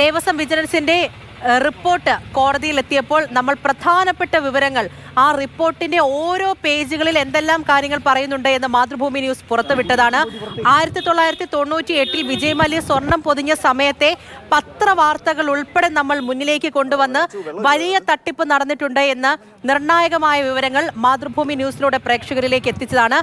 Devaswom വിജിലൻസിന്റെ report കോടതിയിൽ എത്തിയപ്പോൾ നമ്മൾ പ്രധാനപ്പെട്ട വിവരങ്ങൾ ആ റിപ്പോർട്ടിന്റെ ഓരോ പേജുകളിൽ എന്തെല്ലാം കാര്യങ്ങൾ പറയുന്നുണ്ട് എന്ന് മാതൃഭൂമി ന്യൂസ് പുറത്തുവിട്ടതാണ്. ആയിരത്തി തൊള്ളായിരത്തി തൊണ്ണൂറ്റി എട്ടിൽ വിജയ് മല്യ സ്വർണം പൊതിഞ്ഞ സമയത്തെ പത്രവാർത്തകൾ ഉൾപ്പെടെ നമ്മൾ മുന്നിലേക്ക് കൊണ്ടുവന്ന് വലിയ തട്ടിപ്പ് നടന്നിട്ടുണ്ട് എന്ന് നിർണായകമായ വിവരങ്ങൾ മാതൃഭൂമി ന്യൂസിലൂടെ പ്രേക്ഷകരിലേക്ക് എത്തിച്ചതാണ്.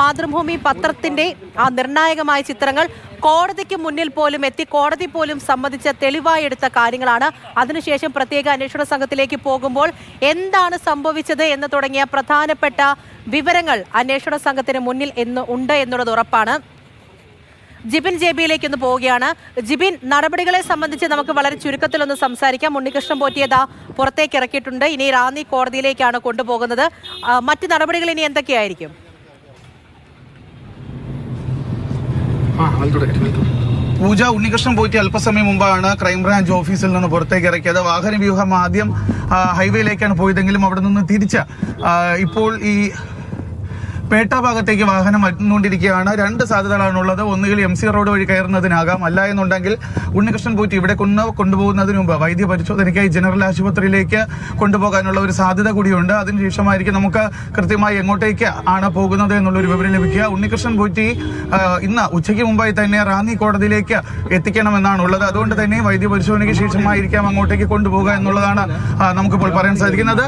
മാതൃഭൂമി പത്രത്തിന്റെ ആ നിർണായകമായ ചിത്രങ്ങൾ കോടതിക്ക് മുന്നിൽ പോലും എത്തി കോടതി പോലും സംബന്ധിച്ച തെളിവായി എടുത്ത കാര്യങ്ങളാണ്. അതിനുശേഷം പ്രത്യേക അന്വേഷണ സംഘത്തിലേക്ക് പോകുമ്പോൾ എന്താണ് സംഭവിച്ചത് എന്ന് തുടങ്ങിയ പ്രധാനപ്പെട്ട വിവരങ്ങൾ അന്വേഷണ സംഘത്തിന് മുന്നിൽ എന്ന് ഉണ്ട് എന്നുള്ളത് ഉറപ്പാണ്. ജിബിൻ ജെ ബിയിലേക്ക് ഒന്ന് പോവുകയാണ്. ജിബിൻ നടപടികളെ സംബന്ധിച്ച് നമുക്ക് വളരെ ചുരുക്കത്തിൽ ഒന്ന് സംസാരിക്കാം. ഉണ്ണികൃഷ്ണൻ പോറ്റിയത പുറത്തേക്ക് ഇറക്കിയിട്ടുണ്ട്. ഇനി റാന്നി കോടതിയിലേക്കാണ് കൊണ്ടുപോകുന്നത്. മറ്റ് നടപടികൾ ഇനി എന്തൊക്കെയായിരിക്കും? പൂജ ഉണ്ണികൃഷ്ണൻ പോയിട്ട് അല്പസമയം മുമ്പാണ് ക്രൈംബ്രാഞ്ച് ഓഫീസിൽ നിന്ന് പുറത്തേക്ക് ഇറക്കിയത്. വാഹന വ്യൂഹം ആദ്യം ഹൈവേയിലേക്കാണ് പോയതെങ്കിലും അവിടെ നിന്ന് തിരിച്ച ഇപ്പോൾ ഈ പേട്ട ഭാഗത്തേക്ക് വാഹനം വന്നുകൊണ്ടിരിക്കുകയാണ്. രണ്ട് സാധ്യതകളാണുള്ളത്. ഒന്നുകിൽ എം സി റോഡ് വഴി കയറുന്നതിനാകാം. അല്ല എന്നുണ്ടെങ്കിൽ ഉണ്ണികൃഷ്ണൻ പൂറ്റി ഇവിടെ കൊണ്ട് കൊണ്ടുപോകുന്നതിന് മുമ്പ് വൈദ്യ പരിശോധനയ്ക്കായി ജനറൽ ആശുപത്രിയിലേക്ക് കൊണ്ടുപോകാനുള്ള ഒരു സാധ്യത കൂടിയുണ്ട്. അതിനുശേഷമായിരിക്കും നമുക്ക് കൃത്യമായി എങ്ങോട്ടേക്ക് ആണ് പോകുന്നത് എന്നുള്ളൊരു വിവരം ലഭിക്കുക. ഉണ്ണികൃഷ്ണൻ പൂറ്റി ഇന്ന് ഉച്ചയ്ക്ക് മുമ്പായി തന്നെ റാന്നി കോടതിയിലേക്ക് എത്തിക്കണമെന്നാണ് ഉള്ളത് അതുകൊണ്ട് തന്നെ വൈദ്യ പരിശോധനയ്ക്ക് ശേഷമായിരിക്കാം അങ്ങോട്ടേക്ക് കൊണ്ടുപോകുക എന്നുള്ളതാണ് നമുക്കിപ്പോൾ പറയാൻ സാധിക്കുന്നത്.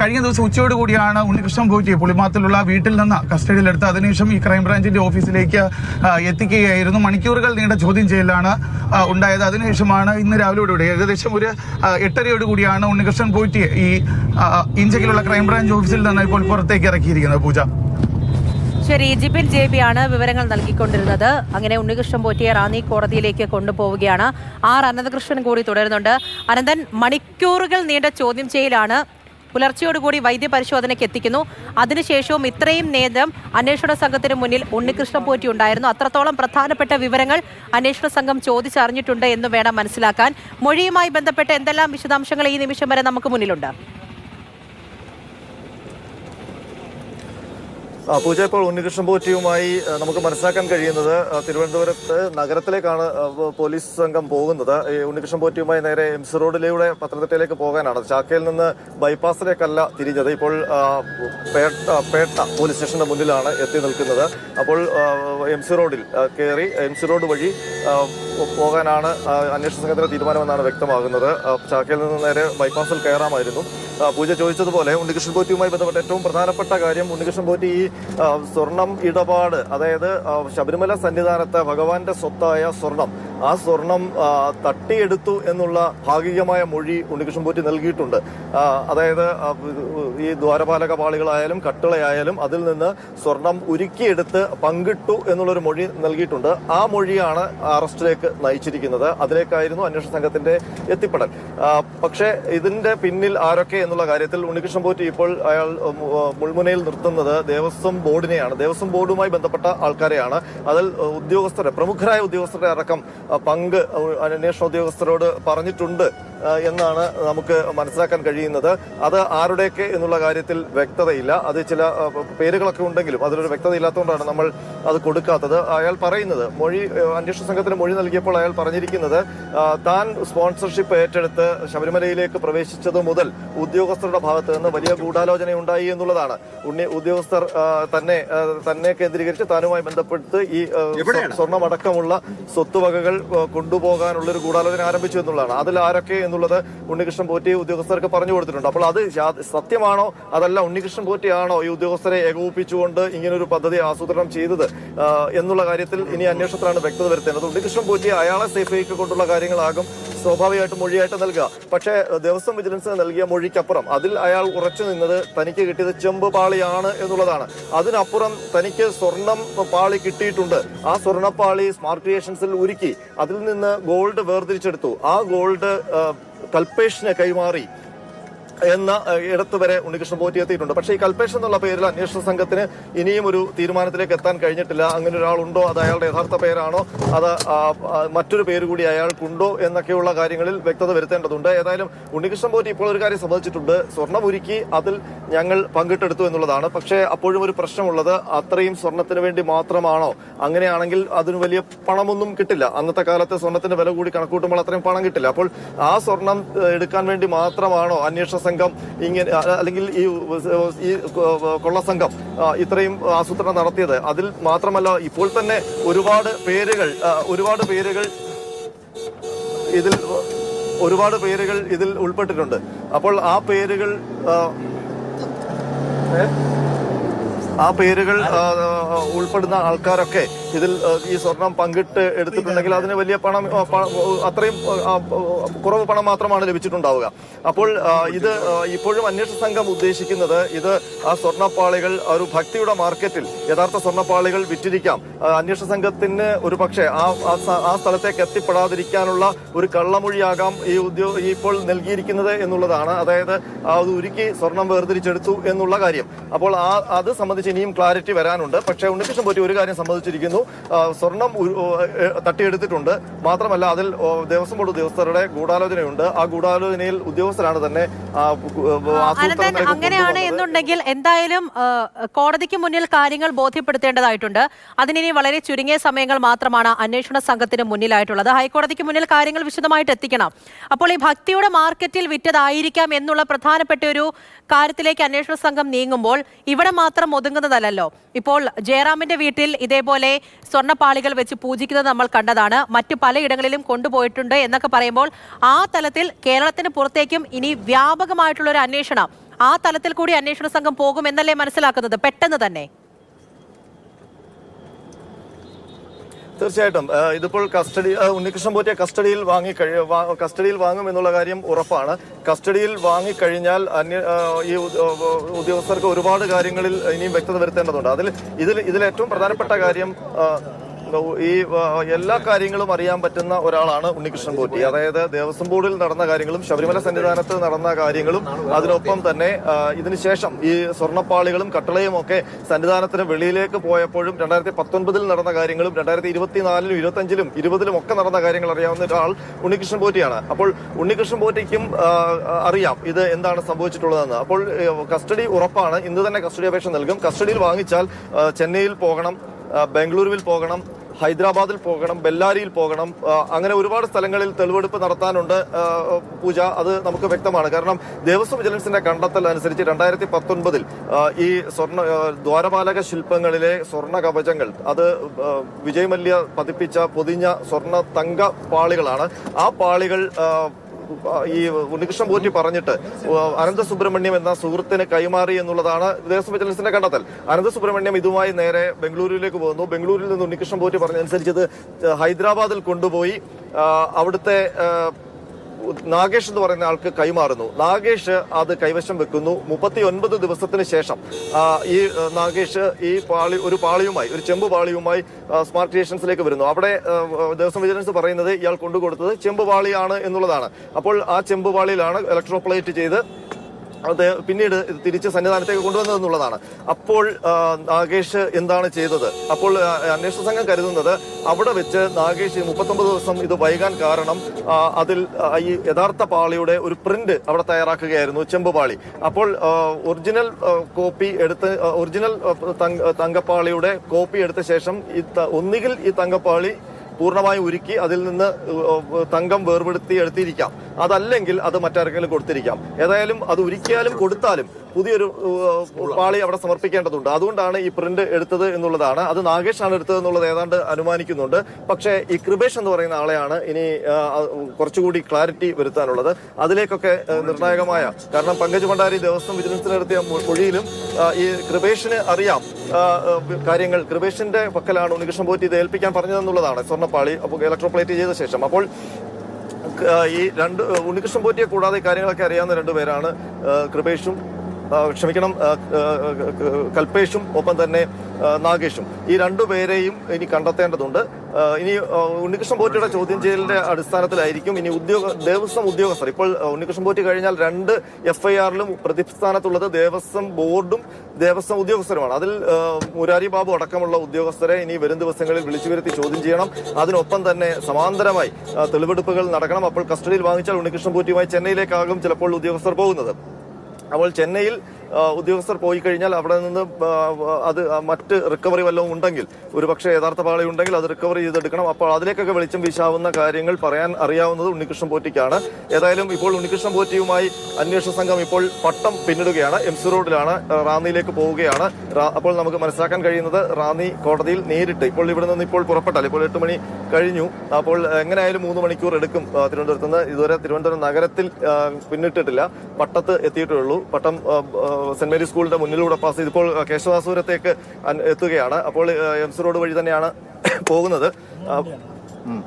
കഴിഞ്ഞ ദിവസം ഉച്ചയോടുകൂടിയാണ് ഉണ്ണികൃഷ്ണൻ പൂറ്റി പുളിമാത്തിലുള്ള വീട്ടിൽ നിന്ന് കസ്റ്റഡിയിലെടുത്ത് അതിനുശേഷം ഈ ക്രൈംബ്രാഞ്ചിന്റെ ഓഫീസിലേക്ക് എത്തിക്കുകയായിരുന്നു. മണിക്കൂറുകൾ നീണ്ട ചോദ്യം ചെയ്യലാണ് ഉണ്ടായത്. അതിനുശേഷമാണ് ഇന്ന് രാവിലെയോടുകൂടി ഏകദേശം ഒരു എട്ടരയോട് കൂടിയാണ് ഉണ്ണികൃഷ്ണൻ പോയിട്ട് ഈ ഇഞ്ചക്കിലുള്ള ക്രൈംബ്രാഞ്ച് ഓഫീസിൽ നിന്ന് ഇപ്പോൾ പുറത്തേക്ക് ഇറക്കിയിരിക്കുന്നത്. പൂജ. ശരി ജിബിൻ ജെ ബി ആണ് വിവരങ്ങൾ നൽകിക്കൊണ്ടിരുന്നത്. അങ്ങനെ ഉണ്ണികൃഷ്ണൻ പോറ്റിയെ റാന്നി കോടതിയിലേക്ക് കൊണ്ടുപോവുകയാണ്. ആർ അനന്തകൃഷ്ണൻ കൂടി തുടരുന്നുണ്ട്. അനന്തൻ മണിക്കൂറുകൾ നീണ്ട ചോദ്യം ചെയ്യലാണ്. പുലർച്ചയോടുകൂടി വൈദ്യ പരിശോധനയ്ക്ക് എത്തിക്കുന്നു. അതിനുശേഷവും ഇത്രയും നേരം അന്വേഷണ സംഘത്തിന് മുന്നിൽ ഉണ്ണികൃഷ്ണ പോറ്റി ഉണ്ടായിരുന്നു അത്രത്തോളം പ്രധാനപ്പെട്ട വിവരങ്ങൾ അന്വേഷണ സംഘം ചോദിച്ചറിഞ്ഞിട്ടുണ്ട് എന്ന് വേണം മനസ്സിലാക്കാൻ. മൊഴിയുമായി ബന്ധപ്പെട്ട എന്തെല്ലാം വിശദാംശങ്ങൾ ഈ നിമിഷം വരെ നമുക്ക് മുന്നിലുണ്ട്? പൂജ ഇപ്പോൾ ഉണ്ണികൃഷ്ണൻ പോറ്റിയുമായി നമുക്ക് മനസ്സിലാക്കാൻ കഴിയുന്നത് തിരുവനന്തപുരത്ത് നഗരത്തിലേക്കാണ് പോലീസ് സംഘം പോകുന്നത്. ഉണ്ണികൃഷ്ണൻ പോറ്റിയുമായി നേരെ എം സി റോഡിലൂടെ പത്തനംതിട്ടയിലേക്ക് പോകാനാണ്. ചാക്കയിൽ നിന്ന് ബൈപ്പാസിലേക്കല്ല തിരിഞ്ഞത്. ഇപ്പോൾ പേട്ട പോലീസ് സ്റ്റേഷന്റെ മുന്നിലാണ് എത്തി നിൽക്കുന്നത്. അപ്പോൾ എം സി റോഡിൽ കയറി എം സി റോഡ് വഴി പോകാനാണ് അന്വേഷണ സംഘത്തിന്റെ തീരുമാനമെന്നാണ് വ്യക്തമാകുന്നത്. ചാക്കയിൽ നിന്ന് നേരെ ബൈപ്പാസിൽ കയറാമായിരുന്നു. പൂജ ചോദിച്ചതുപോലെ ഉണ്ണികൃഷ്ണൻ പോറ്റിയുമായി ബന്ധപ്പെട്ട ഏറ്റവും പ്രധാനപ്പെട്ട കാര്യം ഉണ്ണികൃഷ്ണൻ പോറ്റി ഈ സ്വർണം ഇടപാട് അതായത് ശബരിമല സന്നിധാനത്ത് ഭഗവാന്റെ സ്വത്തായ സ്വർണം ആ സ്വർണം തട്ടിയെടുത്തു എന്നുള്ള ഭാഗികമായ മൊഴി ഉണ്ണികൃഷ്ണൻ പോറ്റി നൽകിയിട്ടുണ്ട് അതായത് ഈ ദ്വാരപാലക പാളികളായാലും കട്ടിളയായാലും അതിൽ നിന്ന് സ്വർണം ഉരുക്കിയെടുത്ത് പങ്കിട്ടു എന്നുള്ളൊരു മൊഴി നൽകിയിട്ടുണ്ട്. ആ മൊഴിയാണ് അറസ്റ്റിലേക്ക് നയിച്ചിരിക്കുന്നത്. അതിലേക്കായിരുന്നു അന്വേഷണ സംഘത്തിന്റെ എത്തിപ്പെടൽ. പക്ഷേ ഇതിന്റെ പിന്നിൽ ആരൊക്കെ എന്നുള്ള കാര്യത്തിൽ ഉണ്ണികൃഷ്ണൻ പോറ്റി ഇപ്പോൾ അയാൾ മുൾമുനയിൽ നിർത്തുന്നത് ദേവസ്വം ബോർഡിനെയാണ്. ദേവസ്വം ബോർഡുമായി ബന്ധപ്പെട്ട ആൾക്കാരെയാണ്. അതിൽ ഉദ്യോഗസ്ഥരെ പ്രമുഖരായ ഉദ്യോഗസ്ഥരുടെ അടക്കം പങ്ക് അന്വേഷണ ഉദ്യോഗസ്ഥരോട് പറഞ്ഞിട്ടുണ്ട്. എന്നാണ് നമുക്ക് മനസ്സിലാക്കാൻ കഴിയുന്നത്. അത് ആരുടെയൊക്കെ എന്നുള്ള കാര്യത്തിൽ വ്യക്തതയില്ല. അത് ചില പേരുകളൊക്കെ ഉണ്ടെങ്കിലും അതിലൊരു വ്യക്തത ഇല്ലാത്തതുകൊണ്ടാണ് നമ്മൾ അത് കൊടുക്കാത്തത്. അയാൾ പറയുന്നത് മൊഴി അന്വേഷണ സംഘത്തിന് മൊഴി നൽകിയപ്പോൾ അയാൾ പറഞ്ഞിരിക്കുന്നത് താൻ സ്പോൺസർഷിപ്പ് ഏറ്റെടുത്ത് ശബരിമലയിലേക്ക് പ്രവേശിച്ചത് മുതൽ ഉദ്യോഗസ്ഥരുടെ ഭാഗത്ത് നിന്ന് വലിയ ഗൂഢാലോചന ഉണ്ടായി എന്നുള്ളതാണ്. ഉണ്ണി ഉദ്യോഗസ്ഥർ തന്നെ തന്നെ കേന്ദ്രീകരിച്ച് താനുമായി ബന്ധപ്പെട്ട് ഈ സ്വർണമടക്കമുള്ള സ്വർണമടക്കമുള്ള സ്വത്തുവകകൾ കൊണ്ടുപോകാനുള്ള ഒരു ഗൂഢാലോചന ആരംഭിച്ചു എന്നുള്ളതാണ്. അതിൽ ആരൊക്കെ എന്നുള്ളത് ഉണ്ണികൃഷ്ണൻ പോറ്റി ഉദ്യോഗസ്ഥർക്ക് പറഞ്ഞു കൊടുത്തിട്ടുണ്ട്. അപ്പോൾ അത് സത്യമാണോ? അതല്ല ഉണ്ണികൃഷ്ണൻ പോറ്റിയാണോ ഈ ഉദ്യോഗസ്ഥരെ ഏകോപിപ്പിച്ചുകൊണ്ട് ഇങ്ങനൊരു പദ്ധതി ആസൂത്രണം ചെയ്തത്? എന്നുള്ള കാര്യത്തിൽ ഇനി അന്വേഷണത്തിലാണ് വ്യക്തത വരുത്തേണ്ടത്. ഉണ്ണികൃഷ്ണൻ പോറ്റി അയാളെ സേഫ് കൊണ്ടുള്ള കാര്യങ്ങളാകും സ്വാഭാവികമായിട്ടും മൊഴിയായിട്ട് നൽകുക. പക്ഷേ ദേവസ്വം വിജിലൻസിന് നൽകിയ മൊഴിക്കപ്പുറം അതിൽ അയാൾ ഉറച്ചു നിന്നത് തനിക്ക് കിട്ടിയത് ചെമ്പ് പാളിയാണ് എന്നുള്ളതാണ്. അതിനപ്പുറം തനിക്ക് സ്വർണം പാളി കിട്ടിയിട്ടുണ്ട്. ആ സ്വർണപ്പാളി സ്മാർട്ട് ക്രിയേഷൻസിൽ ഉരുക്കി അതിൽ നിന്ന് ഗോൾഡ് വേർതിരിച്ചെടുത്തു. ആ ഗോൾഡ് കൽപ്പേഷിന് കൈമാറി. എന്ന ഇടത്ത് വരെ ഉണ്ണികൃഷ്ണൻ പോറ്റി എത്തിയിട്ടുണ്ട്. പക്ഷേ ഈ കൽപേഷ് എന്നുള്ള പേരിൽ അന്വേഷണ സംഘത്തിന് ഇനിയും ഒരു തീരുമാനത്തിലേക്ക് എത്താൻ കഴിഞ്ഞിട്ടില്ല. അങ്ങനെ ഒരാളുണ്ടോ? അത് അയാളുടെ യഥാർത്ഥ പേരാണോ? അത് മറ്റൊരു പേര് കൂടി അയാൾക്കുണ്ടോ? എന്നൊക്കെയുള്ള കാര്യങ്ങളിൽ വ്യക്തത വരുത്തേണ്ടതുണ്ട്. ഏതായാലും ഉണ്ണികൃഷ്ണൻ പോറ്റി ഇപ്പോൾ ഒരു കാര്യം സംബന്ധിച്ചിട്ടുണ്ട് സ്വർണം ഒരുക്കി അതിൽ ഞങ്ങൾ പങ്കിട്ടെടുത്തു എന്നുള്ളതാണ്. പക്ഷേ അപ്പോഴും ഒരു പ്രശ്നമുള്ളത് അത്രയും സ്വർണത്തിന് വേണ്ടി മാത്രമാണോ? അങ്ങനെയാണെങ്കിൽ അതിന് വലിയ പണമൊന്നും കിട്ടില്ല. അന്നത്തെ കാലത്ത് സ്വർണത്തിന്റെ വില കൂടി കണക്കൂട്ടുമ്പോൾ അത്രയും പണം കിട്ടില്ല. അപ്പോൾ ആ സ്വർണം എടുക്കാൻ വേണ്ടി മാത്രമാണോ അന്വേഷണ സംഘം ഇങ്ങനെ അല്ലെങ്കിൽ ഈ ഈ കൊള്ള സംഘം ഇത്രയും ആസൂത്രണം നടത്തിയത്. അതിൽ മാത്രമല്ല ഇപ്പോൾ തന്നെ ഒരുപാട് പേരുകൾ ഒരുപാട് പേരുകൾ ഇതിൽ ഒരുപാട് പേരുകൾ ഇതിൽ ഉൾപ്പെട്ടിട്ടുണ്ട്. അപ്പോൾ ആ പേരുകൾ ആ, പേരുകൾ ഉൾപ്പെടുന്ന ആൾക്കാരൊക്കെ ഇതിൽ ഈ സ്വർണം പങ്കിട്ട് എടുത്തിട്ടുണ്ടെങ്കിൽ അതിന് വലിയ പണം അത്രയും കുറവ് പണം മാത്രമാണ് ലഭിച്ചിട്ടുണ്ടാവുക. അപ്പോൾ ഇത് ഇപ്പോഴും അന്വേഷണ സംഘം ഉദ്ദേശിക്കുന്നത് ഇത് ആ സ്വർണപ്പാളികൾ ഒരു ഭക്തിയുടെ മാർക്കറ്റിൽ യഥാർത്ഥ സ്വർണപ്പാളികൾ വിറ്റിരിക്കാം. അന്വേഷണ സംഘത്തിന് ഒരു പക്ഷേ ആ ആ സ്ഥലത്തേക്ക് എത്തിപ്പെടാതിരിക്കാനുള്ള ഒരു കള്ളമൊഴിയാകാം ഈ ഉദ്യോ ഇപ്പോൾ നൽകിയിരിക്കുന്നത് എന്നുള്ളതാണ്. അതായത് ആ അത് ഉരുക്കി സ്വർണം വേർതിരിച്ചെടുത്തു എന്നുള്ള കാര്യം. അപ്പോൾ ആ അത് സംബന്ധിച്ച് ഇനിയും ക്ലാരിറ്റി വരാനുണ്ട്. പക്ഷേ ഉണ്ണികൃഷ്ണൻ പോറ്റി ഒരു കാര്യം സംബന്ധിച്ചിരിക്കുന്നു സ്വർണം തട്ടിയെടുത്തിട്ടുണ്ട്. മാത്രമല്ല അതിൽ ദേവസ്വം ബോർഡ് ഉദ്യോഗസ്ഥരുടെ ഗൂഢാലോചനയുണ്ട്. ആ ഗൂഢാലോചനയിൽ ഉദ്യോഗസ്ഥരാണ് തന്നെ അങ്ങനെയാണ് എന്നുണ്ടെങ്കിൽ എന്തായാലും കോടതിക്ക് മുന്നിൽ കാര്യങ്ങൾ ബോധ്യപ്പെടുത്തേണ്ടതായിട്ടുണ്ട്. അതിനി വളരെ ചുരുങ്ങിയ സമയങ്ങൾ മാത്രമാണ് അന്വേഷണ സംഘത്തിന് മുന്നിലായിട്ടുള്ളത്. ഹൈക്കോടതിക്ക് മുന്നിൽ കാര്യങ്ങൾ വിശദമായിട്ട് എത്തിക്കണം. അപ്പോൾ ഈ ഭക്തിയുടെ മാർക്കറ്റിൽ വിറ്റതായിരിക്കാം എന്നുള്ള പ്രധാനപ്പെട്ട ഒരു കാര്യത്തിലേക്ക് അന്വേഷണ സംഘം നീങ്ങുമ്പോൾ ഇവിടെ മാത്രം ഒതുങ്ങുന്നതല്ലല്ലോ. ഇപ്പോൾ ജയറാമിന്റെ വീട്ടിൽ ഇതേപോലെ സ്വർണപ്പാളികൾ വെച്ച് പൂജിക്കുന്നത് നമ്മൾ കണ്ടതാണ്. മറ്റു പലയിടങ്ങളിലും കൊണ്ടുപോയിട്ടുണ്ട് എന്നൊക്കെ പറയുമ്പോൾ ആ തലത്തിൽ കേരളത്തിന് പുറത്തേക്കും ഇനി വ്യാപകമായിട്ടുള്ള ഒരു അന്വേഷണം. ആ തലത്തിൽ കൂടി അന്വേഷണ സംഘം പോകും എന്നല്ലേ മനസ്സിലാക്കുന്നത്? പെട്ടെന്ന് തന്നെ. തീർച്ചയായിട്ടും. ഇതിപ്പോൾ കസ്റ്റഡി ഉണ്ണികൃഷ്ണൻ പോറ്റിയെ കസ്റ്റഡിയിൽ വാങ്ങി കസ്റ്റഡിയിൽ വാങ്ങും എന്നുള്ള കാര്യം ഉറപ്പാണ്. കസ്റ്റഡിയിൽ വാങ്ങിക്കഴിഞ്ഞാൽ അന്യ ഈ ഉദ്യോഗസ്ഥർക്ക് ഒരുപാട് കാര്യങ്ങളിൽ ഇനിയും വ്യക്തത വരുത്തേണ്ടതുണ്ട്. അതിൽ ഇതിൽ ഇതിൽ ഏറ്റവും പ്രധാനപ്പെട്ട കാര്യം ഈ എല്ലാ കാര്യങ്ങളും അറിയാൻ പറ്റുന്ന ഒരാളാണ് ഉണ്ണികൃഷ്ണൻ പോറ്റി. അതായത് ദേവസ്വം ബോർഡിൽ നടന്ന കാര്യങ്ങളും ശബരിമല സന്നിധാനത്ത് നടന്ന കാര്യങ്ങളും അതിനൊപ്പം തന്നെ ഇതിനുശേഷം ഈ സ്വർണപ്പാളികളും കട്ടളയും ഒക്കെ സന്നിധാനത്തിന് വെളിയിലേക്ക് പോയപ്പോഴും രണ്ടായിരത്തി പത്തൊൻപതിൽ നടന്ന കാര്യങ്ങളും രണ്ടായിരത്തി ഇരുപത്തിനാലിലും ഇരുപത്തഞ്ചിലും ഇരുപതിലും ഒക്കെ നടന്ന കാര്യങ്ങൾ അറിയാവുന്ന ഒരാൾ ഉണ്ണികൃഷ്ണൻ പോറ്റിയാണ്. അപ്പോൾ ഉണ്ണികൃഷ്ണൻ പോറ്റിക്കും അറിയാം ഇത് എന്താണ് സംഭവിച്ചിട്ടുള്ളതെന്ന്. അപ്പോൾ കസ്റ്റഡി ഉറപ്പാണ്. ഇന്ന് തന്നെ കസ്റ്റഡി അപേക്ഷ നൽകും. കസ്റ്റഡിയിൽ വാങ്ങിച്ചാൽ ചെന്നൈയിൽ പോകണം ബംഗളൂരുവിൽ പോകണം ഹൈദരാബാദിൽ പോകണം ബെല്ലാരിയിൽ പോകണം അങ്ങനെ ഒരുപാട് സ്ഥലങ്ങളിൽ തെളിവെടുപ്പ് നടത്താനുണ്ട് പൂജ. അത് നമുക്ക് വ്യക്തമാണ്. കാരണം ദേവസ്വം വിജിലൻസിന്റെ കണ്ടെത്തൽ അനുസരിച്ച് രണ്ടായിരത്തി പത്തൊൻപതിൽ ഈ സ്വർണ ദ്വാരപാലക ശില്പങ്ങളിലെ സ്വർണ കവചങ്ങൾ അത് വിജയ് മല്യ പതിപ്പിച്ച പൊതിഞ്ഞ സ്വർണ തങ്ക പാളികളാണ് ആ പാളികൾ ഈ ഉണ്ണികൃഷ്ണൻ പോറ്റി പറഞ്ഞിട്ട് അനന്ത സുബ്രഹ്മണ്യം എന്ന സുഹൃത്തിന് കൈമാറി എന്നുള്ളതാണ് ദേവസ്വം വിജിലൻസിന്റെ കണ്ടെത്തൽ. അനന്ത സുബ്രഹ്മണ്യം ഇതുമായി നേരെ ബംഗളൂരുവിലേക്ക് പോകുന്നു. ബംഗളൂരിൽ നിന്ന് ഉണ്ണികൃഷ്ണൻ പോറ്റി പറഞ്ഞതനുസരിച്ച് ഇത് ഹൈദരാബാദിൽ കൊണ്ടുപോയി. അവിടുത്തെ നാഗേഷ് എന്ന് പറയുന്ന ആൾക്ക് കൈമാറുന്നു. നാഗേഷ് അത് കൈവശം വെക്കുന്നു. മുപ്പത്തി ഒൻപത് ദിവസത്തിന് ശേഷം ഈ നാഗേഷ് ഈ പാളി ഒരു പാളിയുമായി ഒരു ചെമ്പ് പാളിയുമായി സ്മാർട്ട് ക്രിയേഷൻസിലേക്ക് വരുന്നു. അവിടെ ദിവസം ദേവസ്വം വിജിലൻസ് പറയുന്നത് ഇയാൾ കൊണ്ടുകൊടുത്തത് ചെമ്പ് പാളിയാണ് എന്നുള്ളതാണ്. അപ്പോൾ ആ ചെമ്പ് പാളിയിലാണ് ഇലക്ട്രോപ്ലേറ്റ് ചെയ്ത് അത് പിന്നീട് ഇത് തിരിച്ച് സന്നിധാനത്തേക്ക് കൊണ്ടുവന്നതെന്നുള്ളതാണ് അപ്പോൾ നാഗേഷ് എന്താണ് ചെയ്തത്? അപ്പോൾ അന്വേഷണ സംഘം കരുതുന്നത് അവിടെ വെച്ച് നാഗേഷ് മുപ്പത്തൊമ്പത് ദിവസം ഇത് വൈകാൻ കാരണം അതിൽ ഈ യഥാർത്ഥ പാളിയുടെ ഒരു പ്രിന്റ് അവിടെ തയ്യാറാക്കുകയായിരുന്നു ചെമ്പ് പാളി. അപ്പോൾ ഒറിജിനൽ കോപ്പി എടുത്ത് ഒറിജിനൽ തങ്കപ്പാളിയുടെ കോപ്പി എടുത്ത ശേഷം ഈ ഒന്നുകിൽ ഈ തങ്കപ്പാളി പൂർണമായും ഉരുക്കി അതിൽ നിന്ന് തങ്കം വേർപെടുത്തി എടുത്തിരിക്കാം. അതല്ലെങ്കിൽ അത് മറ്റാർക്കെങ്കിലും കൊടുത്തിരിക്കാം. ഏതായാലും അത് ഉരുക്കിയാലും കൊടുത്താലും പുതിയൊരു പാളി അവിടെ സമർപ്പിക്കേണ്ടതുണ്ട്. അതുകൊണ്ടാണ് ഈ പ്രിന്റ് എടുത്തത് എന്നുള്ളതാണ്. അത് നാഗേഷാണ് എടുത്തത് എന്നുള്ളത് ഏതാണ്ട് അനുമാനിക്കുന്നുണ്ട്. പക്ഷേ ഈ കൃപേഷ് എന്ന് പറയുന്ന ആളെയാണ് ഇനി കുറച്ചുകൂടി ക്ലാരിറ്റി വരുത്താനുള്ളത്. അതിലേക്കൊക്കെ നിർണായകമായ കാരണം പങ്കജ് ഭണ്ഡാരി ദേവസ്വം വിജിലൻസിന് നടത്തിയ മൊഴിയിലും ഈ കൃപേഷിന് അറിയാം കാര്യങ്ങൾ. കൃപേഷിന്റെ പക്കലാണ് ഉണ്ണികൃഷ്ണൻ പോറ്റി ഇത് ഏൽപ്പിക്കാൻ പറഞ്ഞതെന്നുള്ളതാണ് സ്വർണപ്പാളി അപ്പോൾ ഇലക്ട്രോപ്ലേറ്റ് ചെയ്ത ശേഷം. അപ്പോൾ ഈ രണ്ട് ഉണ്ണികൃഷ്ണൻ പോറ്റിയെ കൂടാതെ കാര്യങ്ങളൊക്കെ അറിയാവുന്ന രണ്ടുപേരാണ് കൃപേഷും ക്ഷമിക്കണം കൽപേഷും ഒപ്പം തന്നെ നാഗേഷും. ഈ രണ്ടുപേരെയും ഇനി കണ്ടെത്തേണ്ടതുണ്ട്. ഇനി ഉണ്ണികൃഷ്ണൻ പോറ്റിയുടെ ചോദ്യം ചെയ്യലിന്റെ അടിസ്ഥാനത്തിലായിരിക്കും ഇനി ഉദ്യോഗ ദേവസ്വം ഉദ്യോഗസ്ഥർ. ഇപ്പോൾ ഉണ്ണികൃഷ്ണൻ പോറ്റി കഴിഞ്ഞാൽ രണ്ട് എഫ് ഐ ആറിലും പ്രതിസ്ഥാനത്തുള്ളത് ദേവസ്വം ബോർഡും ദേവസ്വം ഉദ്യോഗസ്ഥരുമാണ്. അതിൽ മുരാരി ബാബു അടക്കമുള്ള ഉദ്യോഗസ്ഥരെ ഇനി വരും ദിവസങ്ങളിൽ വിളിച്ചു വരുത്തി ചോദ്യം ചെയ്യണം. അതിനൊപ്പം തന്നെ സമാന്തരമായി തെളിവെടുപ്പുകൾ നടക്കണം. അപ്പോൾ കസ്റ്റഡിയിൽ വാങ്ങിച്ചാൽ ഉണ്ണികൃഷ്ണൻ പോറ്റിയുമായി ചെന്നൈയിലേക്കാകും ചിലപ്പോൾ ഉദ്യോഗസ്ഥർ പോകുന്നത്. അപ്പോൾ ചെന്നൈയിൽ ഉദ്യോഗസ്ഥർ പോയി കഴിഞ്ഞാൽ അവിടെ നിന്ന് അത് മറ്റ് റിക്കവറി വല്ലതും ഉണ്ടെങ്കിൽ ഒരു പക്ഷേ യഥാർത്ഥ പാളി ഉണ്ടെങ്കിൽ അത് റിക്കവറി ചെയ്തെടുക്കണം. അപ്പോൾ അതിലേക്കൊക്കെ വെളിച്ചം വീശാവുന്ന കാര്യങ്ങൾ പറയാൻ അറിയാവുന്നത് ഉണ്ണികൃഷ്ണൻ പോറ്റിക്കാണ്. ഏതായാലും ഇപ്പോൾ ഉണ്ണികൃഷ്ണൻ പോറ്റിയുമായി അന്വേഷണ സംഘം ഇപ്പോൾ പട്ടം പിന്നിടുകയാണ്. എം സി റോഡിലാണ് റാന്നിയിലേക്ക് പോവുകയാണ്. അപ്പോൾ നമുക്ക് മനസ്സിലാക്കാൻ കഴിയുന്നത് റാന്നി കോടതിയിൽ നേരിട്ട് ഇപ്പോൾ ഇവിടെ നിന്ന് ഇപ്പോൾ പുറപ്പെട്ടാൽ ഇപ്പോൾ എട്ട് മണി കഴിഞ്ഞു. അപ്പോൾ എങ്ങനെയായാലും മൂന്ന് മണിക്കൂർ എടുക്കും തിരുവനന്തപുരത്ത് നിന്ന്. ഇതുവരെ തിരുവനന്തപുരം നഗരത്തിൽ പിന്നിട്ടിട്ടില്ല. പട്ടത്ത് എത്തിയിട്ടുള്ളൂ. പട്ടം സെന്റ് മേരീസ് സ്കൂളിന്റെ മുന്നിലൂടെ പാസ് ചെയ്ത് ഇപ്പോൾ കേശവാസപുരത്തേക്ക് എത്തുകയാണ്. അപ്പോൾ ആ, എം സി റോഡ് വഴി തന്നെയാണ് പോകുന്നത്. ആ, ഉം.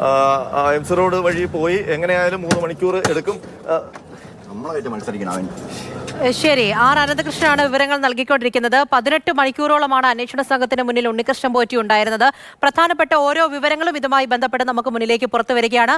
ആ, ആ, എം സി റോഡ് വഴി പോയി എങ്ങനെയായാലും മൂന്ന് മണിക്കൂർ എടുക്കും. നമ്മളായിട്ട് മത്സരിക്കണം അവൻ. ശരി. ആർ അനന്തകൃഷ്ണനാണ് വിവരങ്ങൾ നൽകിക്കൊണ്ടിരിക്കുന്നത്. പതിനെട്ട് മണിക്കൂറോളമാണ് അന്വേഷണ സംഘത്തിന് മുന്നിൽ ഉണ്ണികൃഷ്ണൻ പോറ്റി ഉണ്ടായിരുന്നത്. പ്രധാനപ്പെട്ട ഓരോ വിവരങ്ങളും ഇതുമായി ബന്ധപ്പെട്ട് നമുക്ക് മുന്നിലേക്ക് പുറത്തു വരികയാണ്.